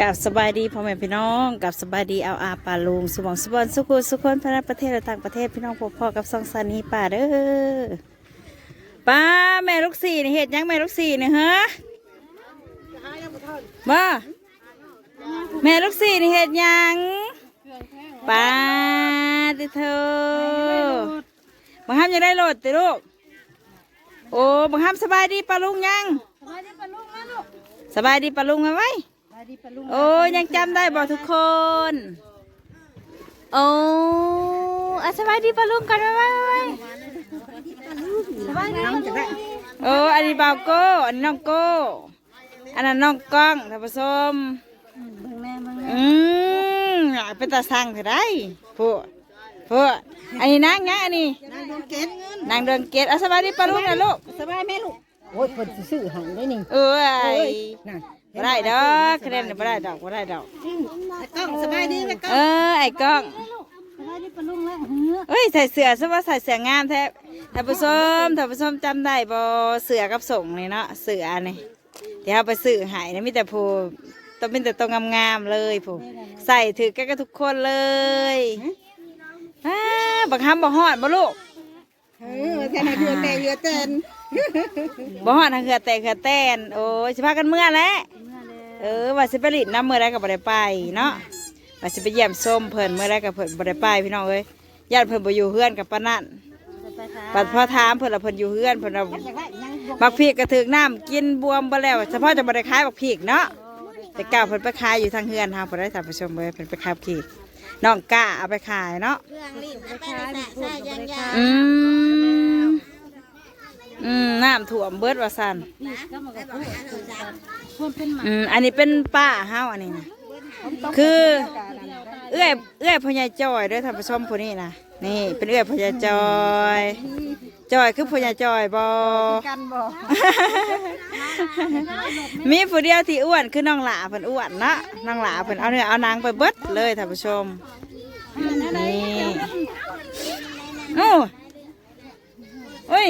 กับสบายดีพ่อแม่พี่น้องกับสบายดีเอาอาป่าลุงสมองสบอนสุขุสุขนพระประเทศและต่างประเทศพี่น้องพ่อพ่อกับสองสานีป่าเด้อป้าแม่ลูกสี่นี่เห็ดยังแม่ลูกสี่นี่ฮะบ้าแม่ลูกสี่นี่เห็ดยังป้าติเธอบังคับยังได้โหลดติลูกโอ้บังคับสบายดีป้าลุงยังสบายดีปะลุงนะลูกสบายดีป้าลุงไหมไว้ ดีปะลุงโอ้ยยังจำได้บ่ทุกคน โอ้อะสบายดีปะลุงกันไว้ไว้สบายดีปะลุงโอ้อันนี้บ่าวโก้อันนี้น้องโก้อันนั้นน้องกล้องท่านผู้ชมเบิ่งแม่เบิ่งแม่อืมเป็นตาสั่งเถอะได้ผู้ผู้อันนี้นางนะอันนี้นางดวงเกตนางเดินเกตอะสบายดีปะลุงนะลูกสบายแม่ลูกโอ้ยเพิ่นสิซื้อให้ได้นี่เอ้ยน่ะ บ่ได้ดอกคะแนนบ่ได้ดอกบ่ได้ดอก ไอ้กล้องสบายดีไหมกล้องเออ ไอ้กล้องสบายดีปะลุงแล้วเหือเฮ้ยใส่เสื้อซะว่าใส่เสื้องามแท้ท่านผู้ชมท่านผู้ชมจำได้บ่เสื้อกับส่งนี่เนาะ เสื้อนี่ที่เขาไปซื้อใหายนี่มีแต่ผู้ต้องเป็นแต่ตัวงามๆเลยผู้ใส่ถือกันกับทุกคนเลยอ้าบักฮัมบ่ฮอดบ่ลูก เออแค่ไหนเหือแต่เหือเต้นบ่ฮอดทางเหือแต่เหือแตนโอ้ยสิพากันเมื่อแล้ว เออว่าสิไปลิดน้ำมื้อใดก็บ่ได้ไปเนาะว่าสิไปเยี่ยมส้มเพิ่นมื้อใดก็เพิ่นบ่ได้ไปพี่น้องเอ้ยญาติเพิ่นบ่อยู่เฮือนกับปานนั้นปัดพอถามเพิ่นละเพิ่นอยู่เฮือนเพิ่นว่าบักพริกกระถึกน้ำกินบวมบ่แล้วเฉพาะจะบ่ได้ขายบักพริกเนาะแต่ก้าวเพิ่นไปขายอยู่ทางเฮือนเฮาเพิ่นได้ท่านผู้ชมเอ้ยเพิ่นไปขายบักพริกน้องก้าเอาไปขายเนาะอืมอืมน้ำท่วมเบิดว่าซั่นคนเป็นหมาอืมอันนี้เป็นป้าเฮาอันนี้นะคือ เอื้อยเอื้อยพ่อใหญ่จอยเด้วยท่านผู้ชมผู้นี้นะนี่ เป็นเอื้อยพ่อใหญ่จอยจอยคือพ่อใหญ่จอยบ่กันบ่มีผู้เดียวที่อ้วนคือน้องหลาเพิ่นอ้วนเนาะน้องหลาเพิ่นเอาเนื้อเอาหนางไปเบิดเลยท่านผู้ชมนี่โอ้โอ้ย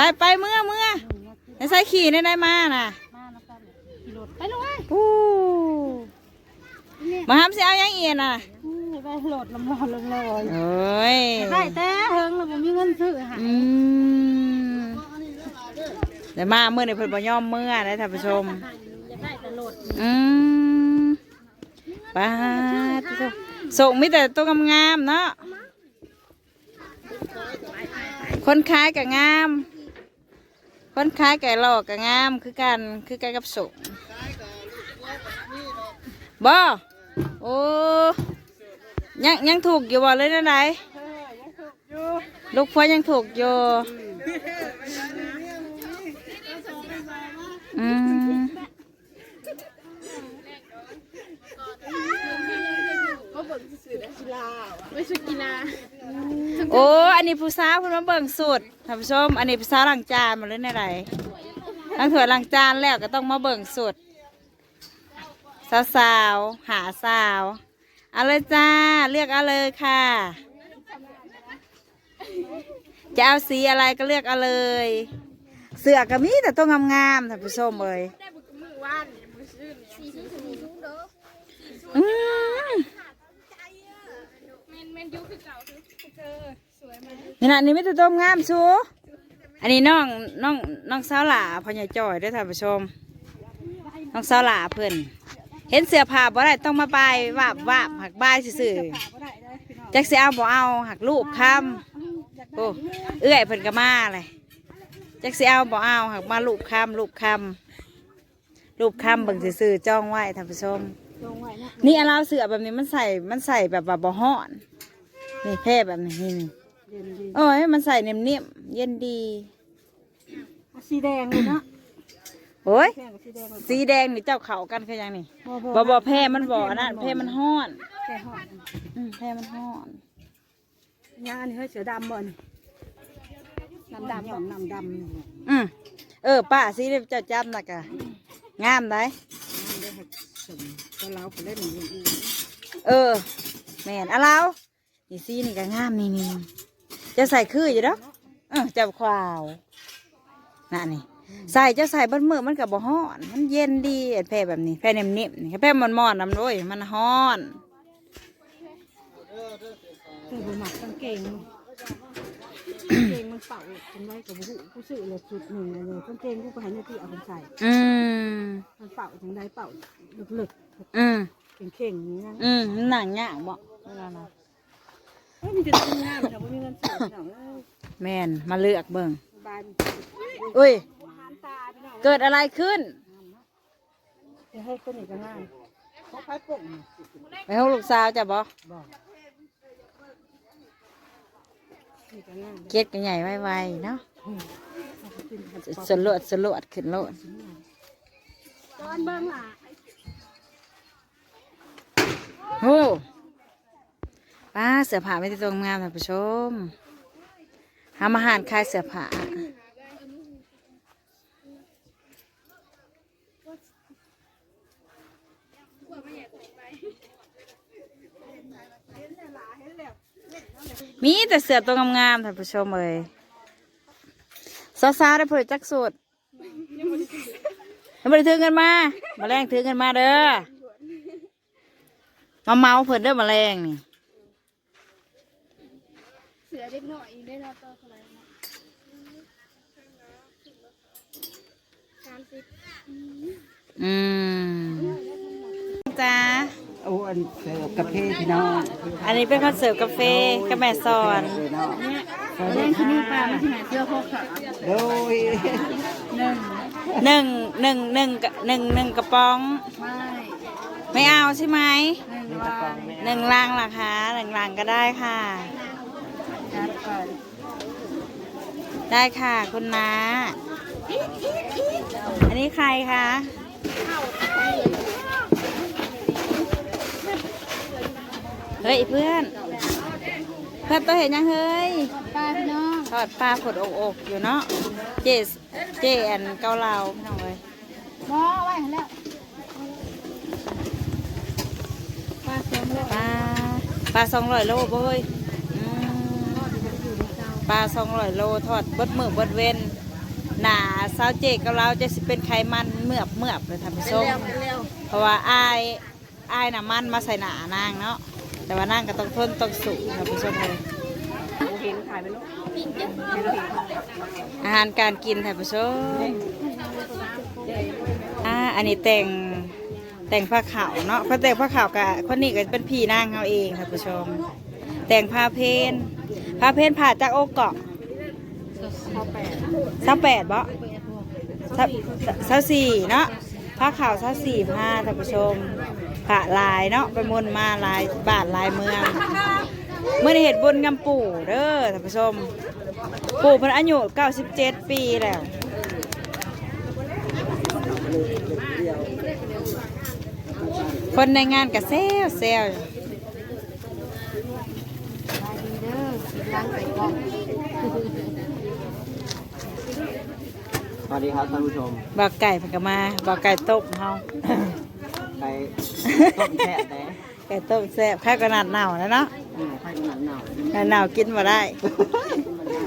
ไปไปเมื่อเมื่อไอ้ใส่ขี่ได้ได้มาน่ะมาแล้วกันขี่รถไปลูกเอ้ยปูมาห้ามสิเอาหยังเอียน่ะอืมไปโหลดลำลอนลำลอยโอ้ยได้แต่เฮิงเราบ่มีเงินซื้อให้อืมเดี๋ยวมาเมื่อในเพิ่นบ่ยอมเมื่อนะท่านผู้ชมอยากได้แต่โหลดอืมป้าดเจ้าส่งมีแต่ตัวงามๆเนาะคนขายกับงาม คนขายกับหลอกกับงามคือกันคือกันกับส่งบ่โอ้ยังยังถูกอยู่บ่เลยนะไหนลูกพ่อยังถูกอยู่อืม โอ้อันนี้ผู้สาวเพิ่นมาเบิ่งสูตรท่านผู้ชมอันนี้ผู้สาวล้างจานมาเลยในไรล้างถ้วยล้างจานแล้วก็ต้องมาเบิ่งสูตรสาวสาวหาสาวเอาเลยจ้าเลือกเอาเลยค่ะ จะเอาสีอะไรก็เลือกเอาเลย เสือก็มีแต่ตัวงามๆท่านผู้ชมเลยอืม นี่นะนี่ไม่ตัวต้มงามชูอันนี้น้องน้องน้องสาวหล่าพ่อใหญ่จอยด้วยท่านผู้ชม น้องสาวหล่าเพื่อนเห็นเสื้อผ้าบ่ได้ต้องมาบายวาบวาบหักบายซื่อๆจักสิเอาบ่เอาหักลูกคำโอ้เอื้อยเพิ่นก็มาเลยจักสิเอาบ่เอาหักมาลูกคำลูกคำลูกคำเบิ่งซื่อๆจ้องไว้ท่านผู้ชมนี่อนเราเสือแบบนี้มันใส่มันใส่แบบว่าบ่ฮ้อน นี่แพร่แบบนี้นี่นี่เย็นดีโอ้ยมันใส่เนิ่มๆเย็นดี เอาสีแดงเลยเนาะโอ้ยแค่กับสีแดงเลยสีแดงนี่เจ้าเขากันคือยังนี่บ่บ่บ่แพร่มันบ่นะแพร่มันฮ้อนแค่หอดอืมแพร่มันฮ้อน ยาอันนี้เฮ้ยเสือดำบ่นน้ำดำบ่น้ำดำนี่อืมเออป้าสีเจ้าจำนะกะงามได้น้ำได้ให้สมก็เราไปเล่นอย่างอื่นเออแม่นอะเรา นี่สีนี่ก็งามนี่นี่จะใส่คืออยู่เด้อเออเจ้าขวาวน่ะนี่ใส่เจ้าใส่เบิ้มือมันกับบ่ฮ้อน มันเย็นดีไอ้แพรแบบนี้แพรเนิ่มๆนี่แพรมันมอนๆนำด้วยมันฮ้อนเออบ่หมักกางเกงกางเกงมันเป่าจังไดกับบุกูซื้อเลยจุดหนึ่งเลยกางเกงกูไปให้นาทีเอาไปใส่อืมมันเป่าจังไดเป่าลึกอืมๆเข่งๆนี่นะอืมมันหนังยากบ่เวลาเรา เฮ้ยมีแต่ทำงานแต่ว่ามีเงินซื้อเนาะเอ้ยแม่นมาเลือกเบิ่งบานอุ้ยอาหารตาพี่น้องเกิดอะไรขึ้น เดี๋ยวให้คนอีกก็ง่ายเขาไปปุ่งไปห้องลูกสาวจ้ะบ่บอกนี่ก็ง่ายเก็ดกันใหญ่ไวๆเนาะเอาไปกินกับสลวดสลวดขึ้นโลดตอนเบิ่งล่ะ โอ้ ป้าเสือผ้าไม่ได้ตรงงามท่านผู้ชมทำอาหารคลายเสือผ้ามีแต่เสือตัวงามๆท่านผู้ชมเอ้ยสาวๆได้เผยจักสุดยังไม่ได้ถือกันมา มาแรงถือกันมาเด้อ มาเมาเพิ่นเด้อมาแรงนี่ สือเด็กหน่อยได้รับตัวเท่าไหร่นะสามสิบอืมจ้าโอ้อันเสิร์ฟกาแฟพี่น้องอันนี้เป็นคอนเสิร์ตกาแฟกับแม่สอนเล่นที่นี่ปลาไม่ใช่ไหนเสื้อพกขาโดยหนึ่งหนึ่งหนึ่งหนึ่งกะหนึ่งหนึ่งกระป๋อง ไม่ไม่เอาใช่ไหมหนึ่งวายหนึ่งลังล่ะคะหนึ่งลังก็ได้ค่ะ จัดไปได้ค่ะคุณน้า อันนี้ใครคะ เฮ้ยเพื่อน เพื่อนตัวเห็นยังเฮ้ยป้าพี่น้องทอดปลาผดอกอกอยู่เนาะ เจสเจแอนเกาเหลาพี่น้องเลยหมอไว้ให้แล้วป้าเสริมเลยปลาปลาสองร้อยโลบ่เฮ้ยอืม ปลาสองร้อยโลทอดเบดมือเบดเว้นหนาสาวเจเกาเหลาจะสิเป็นไขมันเมือบเมือบเลยท่านผู้ชมเพราะว่าอายอายน่ะมันมาใส่หนานางเนาะแต่ว่านางก็ต้องทนต้องสู้ท่านผู้ชมเลยเห็นถ่ายไปลูกอาหารการกินท่านผู้ชมอ่าอันนี้แต่งแต่งผ้าขาวเนาะเพราะแต่งผ้าขาวกับคนนี้ก็เป็นพี่นางเขาเองท่านผู้ชม แต่งผ้าเพน ผ้าเพนผ่าจากโอเกาะข้อแปดสักแปดบ่สักสักสี่เนาะผ้าขาวสักสี่ผ้าท่านผู้ชมผ้าลายเนาะไปมนมาลายบาทลายเมืองเมื่อในเหตุบุญกำปู่เด้อท่านผู้ชม ปู่เพิ่นอายุ97ปีแล้วคนในงานกับเซลเซล ดีเด้อล้างใส่กล่องสวัสดีครับท่านผู้ชมบอกไก่เพิ่นก็มาบอกไก่ต้มเฮาไปต้มแซ่บแหน่ไก่ต้มแซ่บข้าวกระนาดหนาวแล้วเนาะอืมให้กำลังหนาวหนาหนาวกินมาได้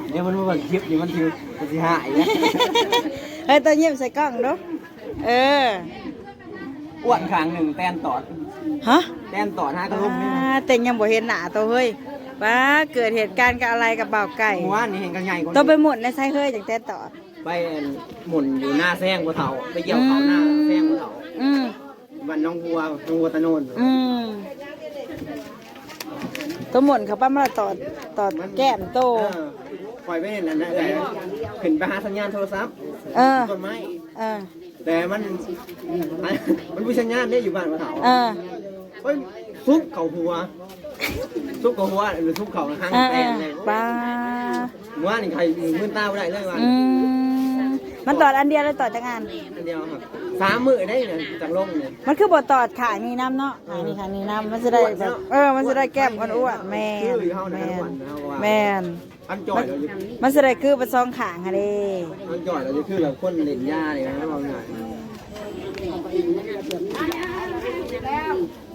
เดี๋ยวมันมาเบิ่งคลิปเดี๋ยวมันทิวมันสิหายนะเฮ้ยตัวเยี่ยมใส่กล้องดูเอออ้วนขางหนึ่งแตนตอดฮะแตนตอดห้ากระลุมนี่นะอ่าแต่ยังบ่เห็นหน้าตัวเฮ้ย ว่าเกิดเหตุการณ์กับอะไรกับบ่าวไก่หมู่บ้านนี่เห็นกันใหญ่กว่าต้องไปหมุนในไส้เฮ้ยจังแต่ต่อ ไปหมุนอยู่หน้าแซงบัวเถาไปเกี่ยวเขาหน้าแซงบัวเถาอืมบ้านน้องบัวน้องบัวตะโนนอืมตัวหมุนเขาปั้มมาต่อต่อแก้มโต เออปล่อยไปเห็นนั่นนะเอ้ยขึ้นไปหาสัญญาณโทรศัพท์เออ ต้นไม้เออ แต่มันมันมีสัญญาณได้อยู่บ้านบัวเถาเออ เฮ้ยซุกเข่าหัว ซุกเข่าหัวหรือซุกเข่าข้างเออแตเอนอเลยปลาว่านี่ใครมือตาไม่ได้เลยวันอืมมันตอดอันเดียวเลยตอดจังงาน อันเดียวครับสามมือได้เนี่ยจากลงเนี่ย มันคือบทตอดขายนี่น้ำเนาะขายนี่ขายนี่น้ำมันจะได้แบบเออ มันจะได้แก้มคนอ้วนแมนแมนแมนอันจ่อยเราจะมันจะได้คือเป็นซองขางค่ะเด้อันจ่อยเราจะคือแบบคนเล่นยาเนี่ยนะเราหน่อยน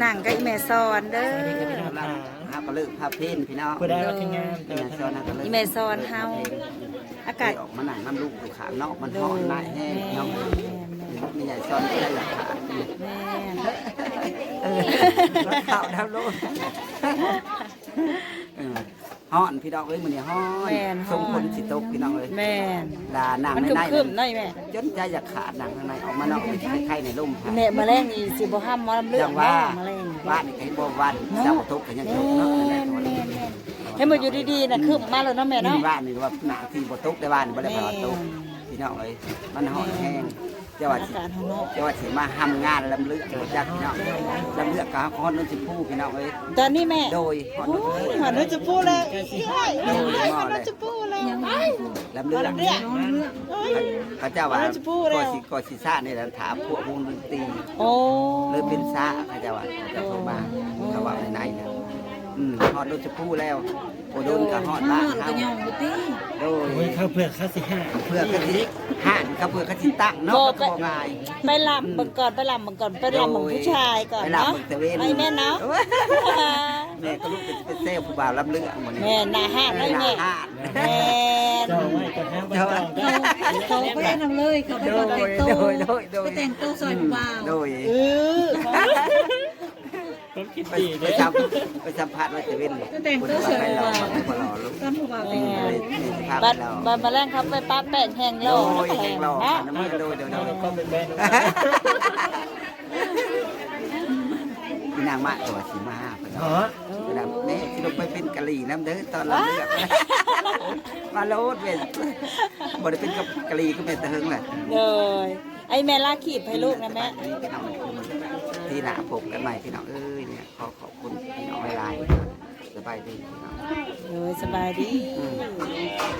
หนังกับอีแม่ซอนเด้อภาพกระลึกภาพเพ้นพี่น้องผู้ใดว่าคืองามแต่พี่ว่าน้องท่านซอนนะกระลึกอีแม่ซอนเฮาอากาศออกมาหนังน้ำลูกอยู่ขานอกมันโดห่อนยหลายแห้งแม่น้องแม่มีใหญ่ซอนไม่ได้อยากขาดแม่เออรถเข่าดาวโลด เออห่อนพี่น้องเอ้ยมันนี่ห่อนทรงคนสิตกพี่น้องเอ้ยแม่นลาหนังมันในคึมในคึมๆหน่อยแม่จนใจอยากขาดหนังข้างในออกมานอกไปไข่ในร่มค่ะแม่มาแรงอีสิบ่ห้ามหมอลำเลือจัดงว่ามาแรงบ้านนี่ก็เห็นบ่วันเจ้าตกกันยังตกเนาะแม่นแม่นแม่นให้มันอยู่ดีๆน่ะคึมมาแล้วเนาะแม่นี่เนาะบ้านนี่ว่าหนาที่บ่ตกได้บ้านบ่ได้พาตกพี่น้องเอ้ยมันห่อนแห้ง เจ้าว่าอาสิกาศข้างนอกเจ้าว่าสิมาทำงานลำลึกจังจักพี่น้องลำลึกกับฮอนนนสิผู้พี่น้องเอ้ยตอนนี้แม่โดยฮอนนโอ้นยหันเราจะพูดเลยโอ้ยโดยหม้อหันเลเรายจะพูดเลยลำลึกลำเลือดโอ้ยเขาเจ้าว่าเราจะพูดแล้วก็สิก็สิซ่านี่แหละถามพวกวงดนตรีโอ้เลยเป็นซ่าเขาเจ้าว่าเขาเจ้าโทรมาเขาว่าในในเนี่ย อืมฮอนนนสิผู้แล้วโอโดนกับฮอดบ้านเฮาโดโอ้ยยเขาเพื่อเขาสิห้าเพื่อเขาสิห่านเขาเพื่อเขาสิตั้งเนาะก็บ่ง่ายไปลำบังก่อนไปลำบังก่อนไปลำบังผู้ชายก่อนไปเนาะลำบังตะเวนไปแม่เนาะแม่ก็ลูกเป็นเป็นเซลผู้บ่าวลำเลืองหมดแม่หน้าห้านเลยแม่ห้าน แม่เจ้าไว้ก็ห้ามไปจองเด้อเขาไปแนะนำเลยเขาไปโดบอกยแต่งโดตัวยโดยโดย ไปแต่งตัวซอยผู้บ่าวโดย เออ ผมคิดไปดีไปเด้อสัมไปสัมผัสไว้ตะเวนคนไปเราไปรอลูกตอนผู้บ่าวแต่งเลงานยนี่สภาพบัดเราบัดมาแรงครับไปป้าแป้งแห้งโลโดกยแห่งเราเนาะน้ำมือโดยโดยโดยก็เป็นแบนพี่นางมาตัวสีมาเพิ่นอ๋อพี่นางนี่ที่ลงไปเป็นกะหรี่น้ำเด้อตอนเราเลือกมาโลดเว้ยบ่ได้เป็นกับกะหรี่ก็เป็นตะเฮงแหละเลยไอ้แม่ลากขีบให้ลูกนะแม่ที่หนาผมกันใหม่พี่น้องเอ้ยเนี่ยขอขอบคุณพี่น้องหลายๆส บายดีพี่น้องเออสบายดี